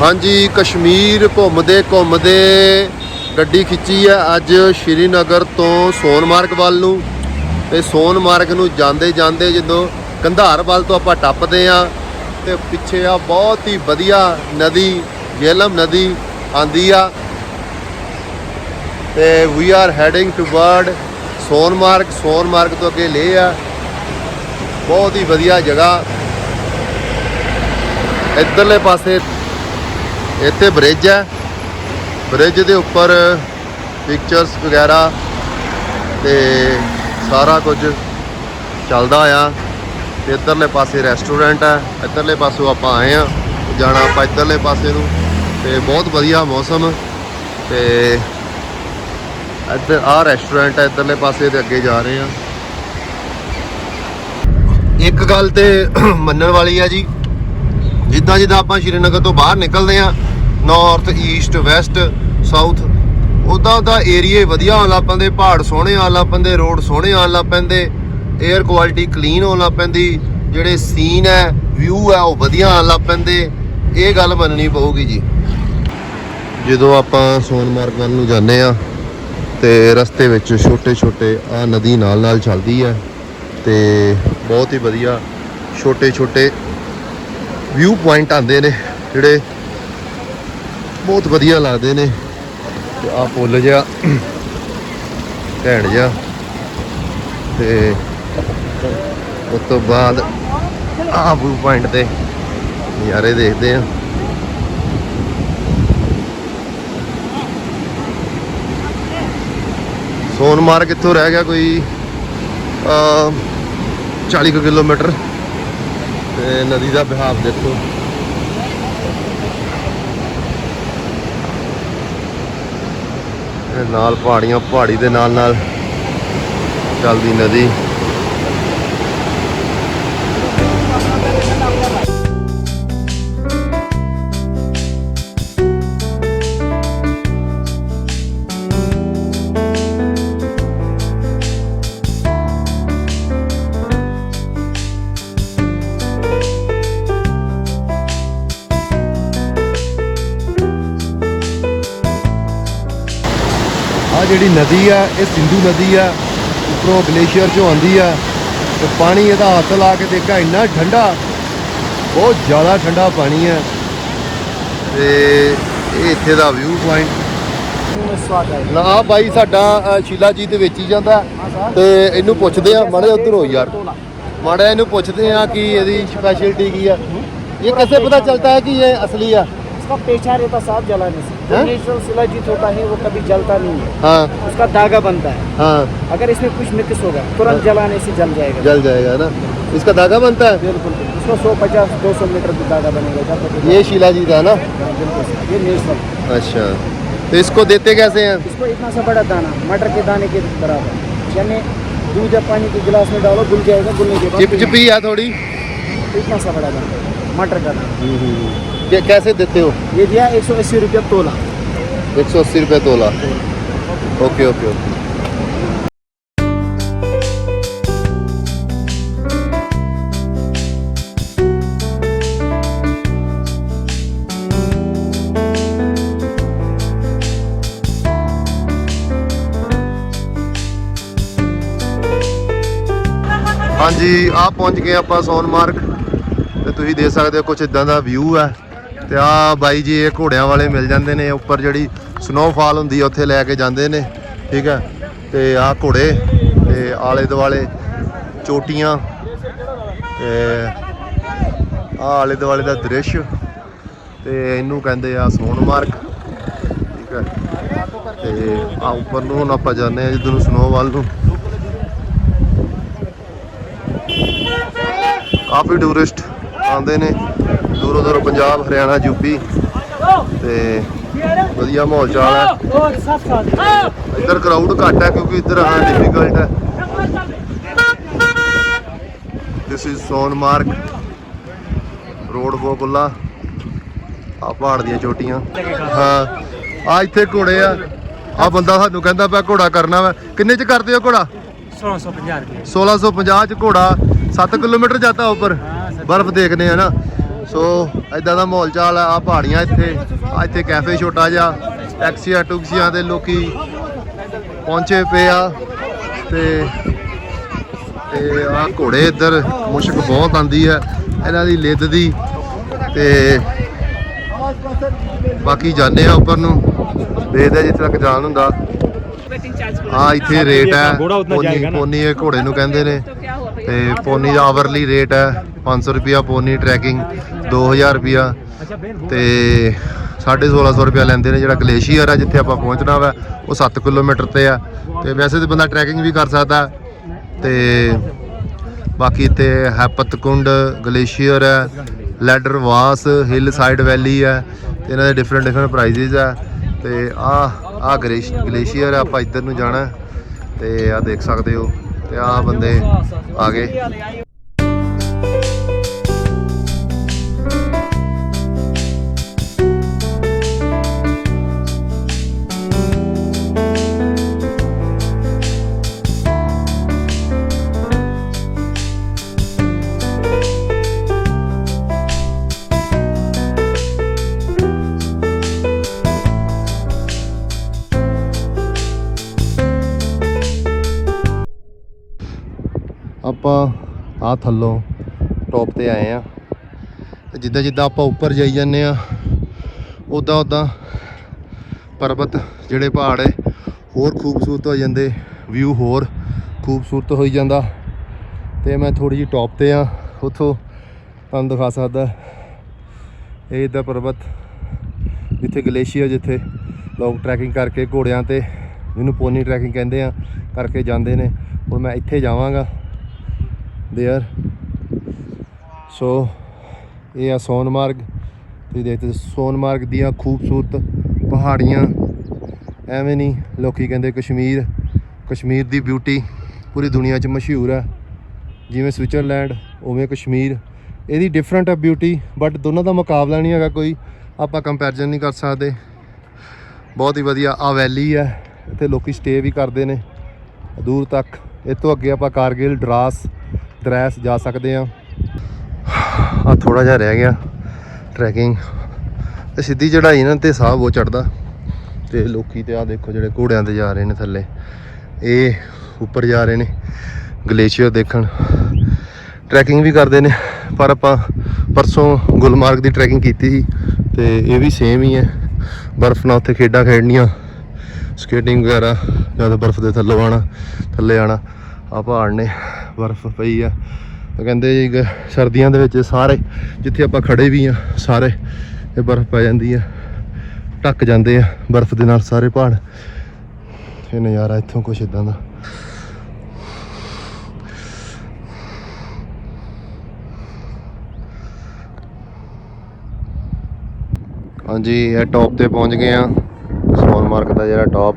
ਹਾਂਜੀ, ਕਸ਼ਮੀਰ ਘੁੰਮਦੇ ਘੁੰਮਦੇ ਗੱਡੀ ਖਿੱਚੀ ਹੈ ਅੱਜ ਸ਼੍ਰੀਨਗਰ ਤੋਂ ਸੋਨਮਾਰਗ ਵੱਲ ਨੂੰ। ਤੇ ਸੋਨਮਾਰਗ ਨੂੰ ਜਾਂਦੇ ਜਾਂਦੇ ਜਦੋਂ ਕੰਧਾਰ ਵੱਲ ਤੋਂ ਆਪਾਂ ਟੱਪਦੇ ਆ, ਤੇ ਪਿੱਛੇ ਆ ਬਹੁਤ ਹੀ ਵਧੀਆ ਨਦੀ ਜੇਲਮ ਨਦੀ ਆਂਦੀ ਆ। ਤੇ we are heading toward Sonamarg Sonamarg ਤੋਂ ਅੱਗੇ ਲੇ ਆ। ਬਹੁਤ ਹੀ ਵਧੀਆ ਜਗ੍ਹਾ। ਇੱਧਰਲੇ ਪਾਸੇ ਇੱਥੇ ਬ੍ਰਿਜ ਹੈ। ਬ੍ਰਿਜ ਦੇ ਉੱਪਰ ਪਿਕਚਰਸ ਵਗੈਰਾ ਤੇ ਸਾਰਾ ਕੁਝ ਚੱਲਦਾ ਆ। ਤੇ ਇੱਧਰਲੇ ਪਾਸੇ ਰੈਸਟੋਰੈਂਟ ਹੈ। ਇੱਧਰਲੇ ਪਾਸੋਂ ਆਪਾਂ ਆਏ ਆ ਜਾਣਾ ਆਪਾਂ ਇੱਧਰਲੇ ਪਾਸੇ ਨੂੰ। ਤੇ ਬਹੁਤ ਵਧੀਆ ਮੌਸਮ। ਤੇ ਇੱਧਰ ਆ ਰੈਸਟੋਰੈਂਟ ਹੈ। ਇੱਧਰਲੇ ਪਾਸੇ ਤੇ ਅੱਗੇ ਜਾ ਰਹੇ ਆ ਇੱਕ ਗੱਲ ਤੇ ਮੰਨਣ ਵਾਲੀ ਆ ਜੀ। ਜਿੱਦਾਂ ਜਿੱਦਾਂ ਆਪਾਂ ਸ਼੍ਰੀਨਗਰ ਤੋਂ ਬਾਹਰ ਨਿਕਲਦੇ ਆ ਨਾਰਥ ਈਸਟ ਵੈਸਟ ਸਾਊਥ ਉਦਾਂ ਉਦਾਂ ਏਰੀਏ ਵਧੀਆ ਹੋਣ ਲੱਗ ਪੈਂਦੇ, ਪਹਾੜ ਸੋਹਣੇ ਆਉਣ ਲੱਗ ਪੈਂਦੇ ਰੋਡ ਸੋਹਣੇ ਆਉਣ ਲੱਗ ਪੈਂਦੇ 에ਅਰ ਕੁਆਲਿਟੀ ਕਲੀਨ ਹੋਣ ਲੱਗ ਪੈਂਦੀ, ਜਿਹੜੇ ਸੀਨ ਹੈ ਵਿਊ ਹੈ, ਉਹ ਵਧੀਆ ਆਉਣ ਲੱਗ ਪੈਂਦੇ, ਇਹ ਗੱਲ ਮੰਨਣੀ ਪਊਗੀ ਜੀ। ਜਦੋਂ ਆਪਾਂ ਸੋਨਮਾਰਗ ਵੱਲ ਨੂੰ ਜਾਂਦੇ ਆ ਤੇ ਰਸਤੇ ਵਿੱਚ ਛੋਟੇ ਛੋਟੇ, ਆ ਨਦੀ ਨਾਲ ਨਾਲ ਚੱਲਦੀ ਹੈ, ਤੇ ਬਹੁਤ ਹੀ ਵਧੀਆ ਛੋਟੇ ਛੋਟੇ ਵਿਊ ਪੁਆਇੰਟ ਆਉਂਦੇ ਨੇ, ਜਿਹੜੇ ਬਹੁਤ ਵਧੀਆ ਲੱਗਦੇ ਨੇ। ਤੇ ਆ ਪੁੱਲ ਜਿਹਾ ਘੈਂਟ ਜਿਹਾ। ਤੇ ਉਸ ਤੋਂ ਬਾਅਦ ਆ ਵਿਊ ਪੁਆਇੰਟ ਤੇ ਨਜ਼ਾਰੇ ਦੇਖਦੇ ਆ। ਸੋਨਮਾਰਗ ਇੱਥੋਂ ਰਹਿ ਗਿਆ ਕੋਈ ਅ 40 ਕੁ ਕਿਲੋਮੀਟਰ। ਤੇ ਨਦੀ ਦਾ ਬਹਾਵ ਦੇਖੋ। ਇਹ ਨਾਲ ਪਹਾੜੀਆਂ ਪਹਾੜੀ ਦੇ ਨਾਲ ਨਾਲ ਚੱਲਦੀ ਨਦੀ। ਜਿਹੜੀ ਨਦੀ ਆ, ਇਹ ਸਿੰਧੂ ਨਦੀ ਆ, ਉੱਪਰੋਂ ਗਲੇਸ਼ੀਅਰ ਚੋਂ ਆਉਂਦੀ ਆ ਤੇ ਪਾਣੀ ਇਹਦਾ ਹੱਥ ਲਾ ਕੇ ਦੇਖਾ ਇੰਨਾ ਠੰਡਾ, ਬਹੁਤ ਜ਼ਿਆਦਾ ਠੰਡਾ ਪਾਣੀ ਹੈ ਤੇ ਇਹ ਇੱਥੇ ਦਾ ਵਿਊ ਪੁਆਇੰਟ ਲਾ ਬਾਈ ਸਾਡਾ ਸ਼ੀਲਾ ਜੀ ਦੇ ਵਿੱਚ ਹੀ ਜਾਂਦਾ। ਤੇ ਇਹਨੂੰ ਪੁੱਛਦੇ ਆ, ਮਾੜੇ ਉਧਰ ਹੋ ਯਾਰ। ਮਾੜੇ ਇਹਨੂੰ ਪੁੱਛਦੇ ਆ ਕਿ ਇਹਦੀ ਸਪੈਸ਼ਲਿਟੀ ਕੀ ਆ। ਇਹ ਕਿਵੇਂ ਪਤਾ ਚੱਲਦਾ ਹੈ ਕਿ ਇਹ ਅਸਲੀ ਆ? उसका पेचा रहता साफ़ जलाने से। जो हाँ? नेचुरल शिलाजीत होता है वो कभी जलता नहीं है। हाँ। उसका धागा बनता है। हाँ। अगर इसमें कुछ मिक्स होगा तुरंत जलाने से जल जाएगा। जल जाएगा ना? इसका धागा बनता है? बिल्कुल उसको सौ पचास दो सौ मीटर की धागा बनेगा ये शिला जी का ना? बिल्कुल ये नेचुरल अच्छा। तो इसको देते कैसे हैं? इसको इतना सा बड़ा दाना मटर के दाने के बराबर। यानी दूध या पानी के गिलास में डालो घुल जाएगा घुलने के बाद चिप चिपी है थोड़ी? इतना सा बड़ा दाना मटर का दाना। ये कैसे देते हो ये दिया एक सौ अस्सी रुपया तोला एक सौ अस्सी रुपये तोला ओके ओके ओके ਹਾਂਜੀ ਆ ਪਹੁੰਚ ਗਏ ਆਪਾਂ ਸੋਨਮਾਰਗ ਤੇ ਤੁਸੀਂ ਦੇਖ ਸਕਦੇ ਹੋ ਕੁਝ ਇਦਾਂ ਦਾ ਵਿਊ ਹੈ ਤੇ ਆ ਬਾਈ ਜੀ, ਇਹ ਘੋੜਿਆਂ ਵਾਲੇ ਮਿਲ ਜਾਂਦੇ ਨੇ। ਉੱਪਰ ਜਿਹੜੀ ਸਨੋਫਾਲ ਹੁੰਦੀ ਉੱਥੇ ਲੈ ਕੇ ਜਾਂਦੇ ਨੇ। ਠੀਕ ਹੈ ਤੇ ਆ ਘੋੜੇ ਤੇ ਆਲੇ ਦੁਆਲੇ ਚੋਟੀਆਂ ਤੇ ਆ ਆਲੇ ਦੁਆਲੇ ਦਾ ਦ੍ਰਿਸ਼ ਤੇ ਇਹਨੂੰ ਕਹਿੰਦੇ ਆ ਸੋਨਮਾਰਗ ਠੀਕ ਹੈ ਤੇ ਆ ਉੱਪਰ ਨੂੰ ਹੁਣ ਆਪਾਂ ਜਾਂਦੇ ਆ ਜਿੱਧਰ ਨੂੰ ਸਨੋਵਾਲ ਨੂੰ। ਕਾਫੀ ਟੂਰਿਸਟ ਆਉਂਦੇ ਨੇ। ਦੂਰੋਂ ਦੂਰੋਂ ਪੰਜਾਬ ਹਰਿਆਣਾ ਯੂਪੀ ਤੇ ਵਧੀਆ ਮਾਹੌਲ ਚਾਲ ਹੈ। ਇੱਧਰ ਕਰਾਊਡ ਘੱਟ ਹੈ ਕਿਉਂਕਿ ਇੱਧਰ ਹਾਂ ਡਿਫਿਕਲਟ ਹੈ। ਦਿਸ ਇਜ਼ ਸੋਨਮਾਰਗ ਰੋਡ ਗੋਗੁੱਲਾ ਆ ਪਹਾੜ ਦੀਆਂ ਚੋਟੀਆਂ। ਹਾਂ ਆ ਇੱਥੇ ਘੋੜੇ ਆ। ਆ ਬੰਦਾ ਸਾਨੂੰ ਕਹਿੰਦਾ ਪਿਆ ਘੋੜਾ ਕਰਨਾ ਵਾ। ਕਿੰਨੇ ਚ ਕਰਦੇ ਹੋ ਘੋੜਾ? 1650 1650 ਚ ਘੋੜਾ। 7 ਕਿਲੋਮੀਟਰ ਜਾਂਦਾ ਉੱਪਰ। ਬਰਫ਼ ਦੇਖਨੇ ਆ ਨਾ। ਸੋ ਐਦਾਂ ਦਾ ਮਾਹੌਲ ਚਾਲ ਆ ਆਹ ਪਹਾੜੀਆਂ ਇੱਥੇ ਆ ਇੱਥੇ ਕੈਫੇ ਛੋਟਾ ਜਿਹਾ ਟੈਕਸੀਆਂ ਟੁਕਸੀਆਂ ਦੇ ਲੋਕੀ ਪਹੁੰਚੇ ਪਏ ਆ। ਤੇ ਤੇ ਆ ਘੋੜੇ ਇੱਧਰ ਮੁਸ਼ਕ ਬਹੁਤ ਆਂਦੀ ਹੈ ਇਹਨਾਂ ਦੀ ਲਿੱਦ ਦੀ। ਤੇ ਬਾਕੀ ਜਾਂਦੇ ਆ ਉੱਪਰ ਨੂੰ ਦੇਖਦੇ ਆ ਜਿੱਥੇ ਤੱਕ ਜਾਣ ਹੁੰਦਾ। ਆ ਇੱਥੇ ਰੇਟ ਹੈ। ਪੋਨੀ ਪੋਨੀ ਇਹ ਘੋੜੇ ਨੂੰ ਕਹਿੰਦੇ ਨੇ। ਤੇ ਪੋਨੀ ਦਾ ਆਵਰਲੀ ਰੇਟ ਹੈ 500 ਰੁਪਿਆ ਪੋਨੀ ਟਰੈਕਿੰਗ 2000 ਰੁਪਿਆ ਤੇ 1650 ਰੁਪਿਆ ਲੈਂਦੇ ਨੇ ਜਿਹੜਾ ਗਲੇਸ਼ੀਅਰ ਆ ਜਿੱਥੇ ਆਪਾਂ ਪਹੁੰਚਣਾ ਵਾ, ਉਹ 7 ਕਿਲੋਮੀਟਰ ਤੇ ਆ। ਤੇ ਵੈਸੇ ਤੇ ਬੰਦਾ ਟਰੈਕਿੰਗ ਵੀ ਕਰ ਸਕਦਾ। ਤੇ ਬਾਕੀ ਇੱਥੇ ਹੈਪਤਕੁੰਡ ਗਲੇਸ਼ੀਅਰ ਹੈ, ਲੈਡਰ ਵਾਸ, ਹਿੱਲ ਸਾਈਡ ਵੈਲੀ ਹੈ, ਤੇ ਇਹਨਾਂ ਦੇ ਡਿਫਰੈਂਟ ਡਿਫਰੈਂਟ ਪ੍ਰਾਈਸਿਸ ਹੈ। ਤੇ ਆ ਆ ਗਲੇਸ਼ੀਅਰ ਆਪਾਂ ਇੱਧਰ ਨੂੰ ਜਾਣਾ। ਹੈ ਤੇ ਆ ਦੇਖ ਸਕਦੇ ਹੋ। ਤੇ ਆ ਬੰਦੇ ਆ ਗਏ। ਆ ਥੱਲੋਂ ਟੌਪ ਤੇ ਆਏ ਆ। ਤੇ ਜਿੱਦਾਂ ਜਿੱਦਾਂ ਆਪਾਂ ਉੱਪਰ ਜਾਈ ਜਾਂਦੇ ਆ ਉਦਾਂ ਉਦਾਂ ਪਰਬਤ ਜਿਹੜੇ ਪਹਾੜ ਹੈ ਹੋਰ ਖੂਬਸੂਰਤ ਹੋ ਜਾਂਦੇ ਵਿਊ ਹੋਰ ਖੂਬਸੂਰਤ ਹੋਈ ਜਾਂਦਾ। ਤੇ ਮੈਂ ਥੋੜੀ ਜਿਹੀ ਟੌਪ ਤੇ ਆ, ਉੱਥੋਂ ਤੁਹਾਨੂੰ ਦਿਖਾ ਸਕਦਾ। ਇਹ ਦਾ ਪਰਬਤ ਜਿੱਥੇ ਗਲੇਸ਼ੀਅਰ ਜਿੱਥੇ ਲੋਕ ਟਰੈਕਿੰਗ ਕਰਕੇ ਘੋੜਿਆਂ ਤੇ, ਜਿਹਨੂੰ ਪੋਨੀ ਟਰੈਕਿੰਗ ਕਹਿੰਦੇ ਆ, ਕਰਕੇ ਜਾਂਦੇ ਨੇ। ਹੁਣ ਮੈਂ ਇੱਥੇ ਜਾਵਾਂਗਾ। ਦੇਅਰ ਸੋ, ਇਹ ਆ ਸੋਨਮਾਰਗ ਤੁਸੀਂ ਦੇਖਦੇ ਸੋਨਮਾਰਗ ਦੀਆਂ ਖੂਬਸੂਰਤ ਪਹਾੜੀਆਂ। ਐਵੇਂ ਨਹੀਂ, ਲੋਕੀ ਕਹਿੰਦੇ ਕਸ਼ਮੀਰ ਕਸ਼ਮੀਰ ਦੀ ਬਿਊਟੀ ਪੂਰੀ ਦੁਨੀਆ 'ਚ ਮਸ਼ਹੂਰ ਹੈ ਜਿਵੇਂ ਸਵਿਟਜ਼ਰਲੈਂਡ, ਉਵੇਂ ਕਸ਼ਮੀਰ। ਇਹਦੀ ਡਿਫਰੈਂਟ ਹੈ ਬਿਊਟੀ ਬਟ ਦੋਨਾਂ ਦਾ ਮੁਕਾਬਲਾ ਨਹੀਂ ਹੈਗਾ ਕੋਈ। ਆਪਾਂ ਕੰਪੈਰੀਜ਼ਨ ਨਹੀਂ ਕਰ ਸਕਦੇ। ਬਹੁਤ ਹੀ ਵਧੀਆ ਆ ਵੈਲੀ ਹੈ ਇੱਥੇ ਲੋਕੀ ਸਟੇ ਵੀ ਕਰਦੇ ਨੇ। ਦੂਰ ਤੱਕ। ਇਹ ਤੋਂ ਅੱਗੇ ਆਪਾਂ ਕਾਰਗਿਲ ਡਰਾਸ ਦਰੈਸ ਜਾ ਸਕਦੇ ਆ। ਆ ਥੋੜਾ ਜਿਹਾ ਰਹਿ ਗਿਆ ਟਰੈਕਿੰਗ ਤੇ ਸਿੱਧੀ ਚੜਾਈ ਨਾ ਤੇ ਸਾਹ ਬਹੁਤ ਚੜਦਾ ਤੇ ਲੋਕੀ ਤੇ ਆ ਦੇਖੋ ਜਿਹੜੇ ਘੋੜਿਆਂ ਤੇ ਜਾ ਰਹੇ ਨੇ ਥੱਲੇ। ਇਹ ਉੱਪਰ ਜਾ ਰਹੇ ਨੇ, ਗਲੇਸ਼ੀਅਰ ਦੇਖਣ। ਟਰੈਕਿੰਗ ਵੀ ਕਰਦੇ ਨੇ, ਪਰ ਆਪਾਂ ਪਰਸੋਂ ਗੁਲਮਾਰਗ ਦੀ ਟਰੈਕਿੰਗ ਕੀਤੀ ਸੀ। ਤੇ ਇਹ ਵੀ ਸੇਮ ਹੀ ਹੈ। ਬਰਫ਼ ਨਾਲ ਉੱਥੇ ਖੇਡਾਂ ਖੇਡਣੀਆਂ। ਸਕੇਟਿੰਗ ਵਗੈਰਾ ਜਦ ਬਰਫ਼ ਦੇ ਥੱਲੇ ਆਣਾ ਥੱਲੇ ਆਣਾ ਆ ਪਹਾੜ ਨੇ, ਬਰਫ਼ ਪਈ ਆ। ਤਾਂ ਕਹਿੰਦੇ ਜੀ ਕਿ ਸਰਦੀਆਂ ਦੇ ਵਿੱਚ ਸਾਰੇ, ਜਿੱਥੇ ਆਪਾਂ ਖੜੇ ਵੀ ਆ, ਸਾਰੇ ਇਹ ਬਰਫ਼ ਪੈ ਜਾਂਦੀ ਆ, ਢੱਕ ਜਾਂਦੇ ਆ ਬਰਫ਼ ਦੇ ਨਾਲ ਸਾਰੇ ਪਹਾੜ। ਇਹ ਨਜ਼ਾਰਾ ਇੱਥੋਂ ਕੁਛ ਇਦਾਂ ਦਾ। ਹਾਂਜੀ, ਇਹ ਟੌਪ ਤੇ ਪਹੁੰਚ ਗਏ ਆ। ਸੋਨਮਾਰਗ ਦਾ ਜਿਹੜਾ ਟੌਪ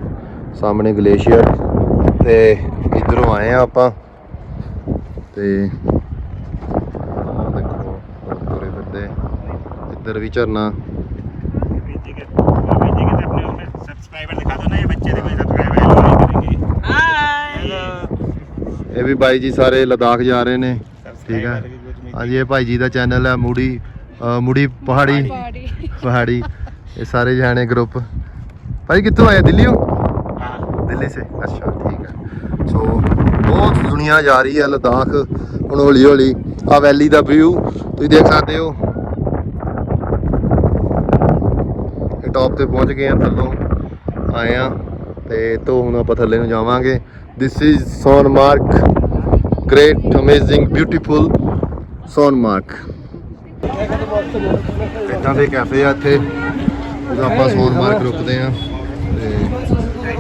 ਸਾਹਮਣੇ ਗਲੇਸ਼ੀਅਰ ਤੇ ਇਧਰੋਂ ਆਏ ਆ ਆਪਾਂ। ਤੇ ਆਹ ਦੇਖੋ ਤੁਰੇ ਫਿਰਦੇ। ਇੱਧਰ ਵੀ ਝਰਨਾ। ਇਹ ਵੀ ਬਾਈ ਜੀ ਸਾਰੇ ਲਦਾਖ ਜਾ ਰਹੇ ਨੇ। ਠੀਕ ਹੈ ਹਾਂਜੀ ਇਹ ਭਾਈ ਜੀ ਦਾ ਚੈਨਲ ਹੈ ਮੂੜੀ ਮੂੜੀ ਪਹਾੜੀ। ਪਹਾੜੀ। ਇਹ ਸਾਰੇ ਜਾਣੇ ਗਰੁੱਪ ਭਾਈ ਕਿੱਥੋਂ ਆਏ? ਦਿੱਲੀੋਂ? ਦਿੱਲੀ ਸੇ। ਅੱਛਾ ਠੀਕ ਸੋ ਬਹੁਤ ਦੁਨੀਆ ਜਾ ਰਹੀ ਹੈ, ਲਦਾਖ, ਹੁਣ ਹੌਲੀ ਹੌਲੀ ਆ ਵੈਲੀ ਦਾ ਵਿਊ ਤੁਸੀਂ ਦੇਖ ਸਕਦੇ ਹੋ। ਇਹ ਟੌਪ ਤੇ ਪਹੁੰਚ ਗਏ ਆ ਥੱਲੋਂ ਆਏ ਆ ਤੇ ਤੋਂ ਹੁਣ ਆਪਾਂ ਥੱਲੇ ਨੂੰ ਜਾਵਾਂਗੇ। This is Sonamarg great amazing beautiful Sonamarg ਇਦਾਂ ਦੇ ਕੈਫੇ ਆ ਇੱਥੇ, ਜਦੋਂ ਆਪਾਂ ਸੋਨਮਾਰਕ ਰੁਕਦੇ ਆ ਤੇ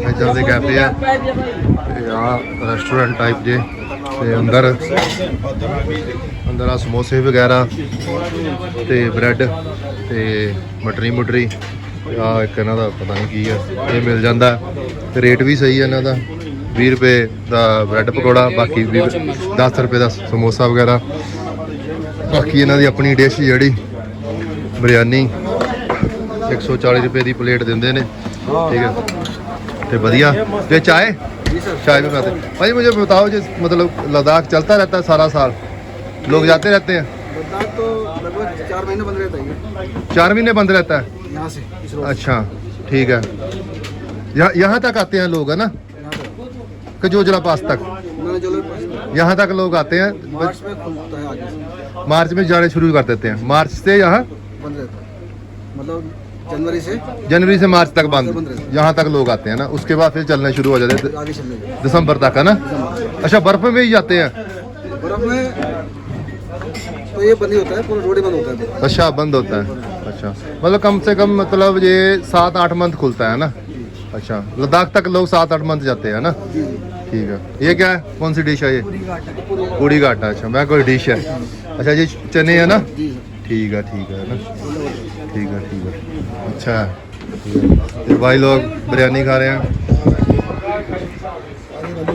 ਇਦਾਂ ਦੇ ਕੈਫੇ ਆ। ਤੇ ਆ ਰੈਸਟੋਰੈਂਟ ਟਾਈਪ ਜੇ। ਤੇ ਅੰਦਰ ਅੰਦਰ ਆ ਸਮੋਸੇ ਵਗੈਰਾ ਤੇ ਬ੍ਰੈਡ ਤੇ ਮਟਰੀ ਮੁਟਰੀ। ਆ ਇੱਕ ਇਹਨਾਂ ਦਾ ਪਤਾ ਨਹੀਂ ਕੀ ਆ, ਇਹ ਮਿਲ ਜਾਂਦਾ। ਤੇ ਰੇਟ ਵੀ ਸਹੀ ਆ ਇਹਨਾਂ ਦਾ। 20 ਰੁਪਏ ਦਾ ਬ੍ਰੈਡ ਪਕੌੜਾ, ਬਾਕੀ 10 ਰੁਪਏ ਦਾ ਸਮੋਸਾ ਵਗੈਰਾ। ਬਾਕੀ ਇਹਨਾਂ ਦੀ ਆਪਣੀ ਡਿਸ਼ ਜਿਹੜੀ ਬਿਰਿਆਨੀ 140 ਰੁਪਏ ਦੀ ਪਲੇਟ ਦਿੰਦੇ ਨੇ। ਠੀਕ ਹੈ तो बढ़िया। ये चाय? चाय भी खाते भाई मुझे बताओ जो मतलब लद्दाख चलता रहता है सारा साल? लोग जाते रहते हैं? लद्दाख तो लगभग चार महीने बंद रहता है चार महीने बंद रहता है? यहाँ से अच्छा ठीक है। यहाँ यहाँ तक आते हैं लोग है ना? कजोजला पास तक। जो यहाँ तक लोग आते हैं? मार्च में मार्च में जाने शुरू कर देते हैं। मार्च से यहाँ? बंद रहता है। मतलब जनवरी से? जनवरी से मार्च तक बंद। यहाँ तक लोग आते हैं ना। उसके बाद फिर चलने शुरू हो जाते हैं। दिसंबर तक है ना? अच्छा बर्फ़ में ही जाते हैं। बर्फ़ में तो ये बंद होता है पूरा रोड बंद होता है अच्छा बंद होता है। अच्छा। मतलब कम से कम मतलब ये सात आठ मंथ खुलता है ना? अच्छा। लद्दाख तक लोग सात आठ मंथ जाते हैं ना? ठीक है। ये क्या है? कौन सी डिश है ये? पूड़ी का आटा अच्छा मैं कोई डिश है। अच्छा ये चने है ना? ठीक है ठीक है ना? ठीक है ठीक है। अच्छा है। ठीक है। ये भाई लोग बिरयानी खा रहे हैं